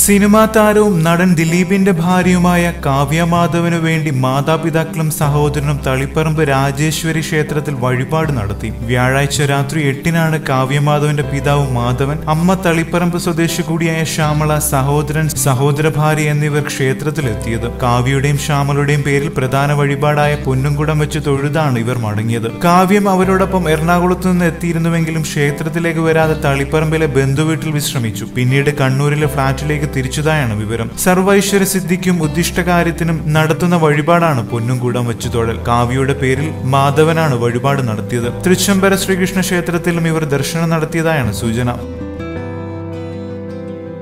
Cinema താരവും നടൻ ദിലീപിന്റെ ഭാര്യയുമായ കാവ്യ മാധവനു വേണ്ടി മാതാപിതാക്കളും സഹോദരനും തളിപ്പറമ്പ് രാജേശ്വരി ക്ഷേത്രത്തിൽ വഴിപാട് നടത്തി. വ്യാഴാഴ്ച രാത്രി എട്ടിനാണ് കാവ്യമാധവന്റെ പിതാവ് മാധവൻ അമ്മ തളിപ്പറമ്പ് സ്വദേശി കൂടിയായ ശ്യാമള സഹോദരൻ സഹോദര ഭാര്യ എന്നിവർ ക്ഷേത്രത്തിലെത്തിയത്. കാവ്യയുടെയും ശ്യാമളയുടെയും പേരിൽ പ്രധാന വഴിപാടായ പൊന്നുംകുടം വെച്ച് തൊഴുതാണ് ഇവർ മടങ്ങിയത്. കാവ്യം അവരോടൊപ്പം എറണാകുളത്ത് നിന്ന് എത്തിയിരുന്നുവെങ്കിലും ക്ഷേത്രത്തിലേക്ക് വരാതെ തളിപ്പറമ്പിലെ ബന്ധുവീട്ടിൽ വിശ്രമിച്ചു. പിന്നീട് കണ്ണൂരിലെ ഫ്ളാറ്റിലേക്ക് തിരിച്ചതായാണ് വിവരം. സർവൈശ്വര്യ സിദ്ധിക്കും ഉദ്ദിഷ്ടകാര്യത്തിനും നടത്തുന്ന വഴിപാടാണ് പൊന്നുംകൂടം വെച്ചു തൊഴൽ കാവ്യയുടെ പേരിൽ മാധവനാണ് വഴിപാട് നടത്തിയത്. തൃശ്ശംബര ശ്രീകൃഷ്ണ ക്ഷേത്രത്തിലും ഇവർ ദർശനം നടത്തിയതായാണ് സൂചന.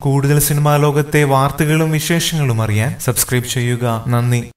കൂടുതൽ സിനിമാ ലോകത്തെ വാർത്തകളും വിശേഷങ്ങളും അറിയാൻ സബ്സ്ക്രൈബ് ചെയ്യുക. നന്ദി.